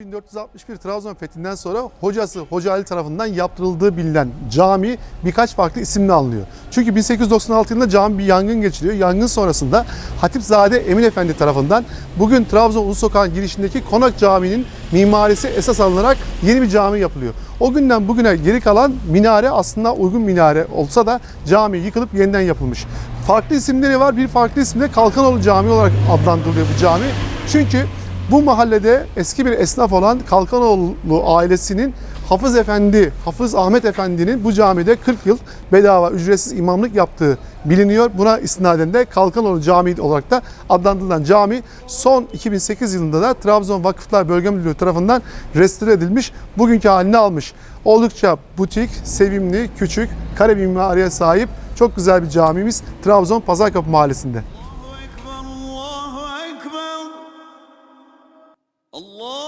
1461 Trabzon fethinden sonra hocası Hoca Ali tarafından yaptırıldığı bilinen cami birkaç farklı isimle anılıyor. Çünkü 1896 yılında cami bir yangın geçiriyor. Yangın sonrasında Hatipzade Emin Efendi tarafından bugün Trabzon Ulu Sokağı'nın girişindeki Konak Camii'nin mimarisi esas alınarak yeni bir cami yapılıyor. O günden bugüne geri kalan minare aslında uygun minare olsa da cami yıkılıp yeniden yapılmış. Farklı isimleri var. Bir farklı isimde Kalkanoğlu Camii olarak adlandırılıyor bu cami. Çünkü bu mahallede eski bir esnaf olan Kalkanoğlu ailesinin Hafız Efendi, Hafız Ahmet Efendi'nin bu camide 40 yıl bedava ücretsiz imamlık yaptığı biliniyor. Buna istinaden de Kalkanoğlu Camii olarak da adlandırılan cami son 2008 yılında da Trabzon Vakıflar Bölge Müdürlüğü tarafından restore edilmiş, bugünkü halini almış. Oldukça butik, sevimli, küçük, kare mimariye sahip çok güzel bir camimiz Trabzon Pazarkapı Mahallesi'nde. Allah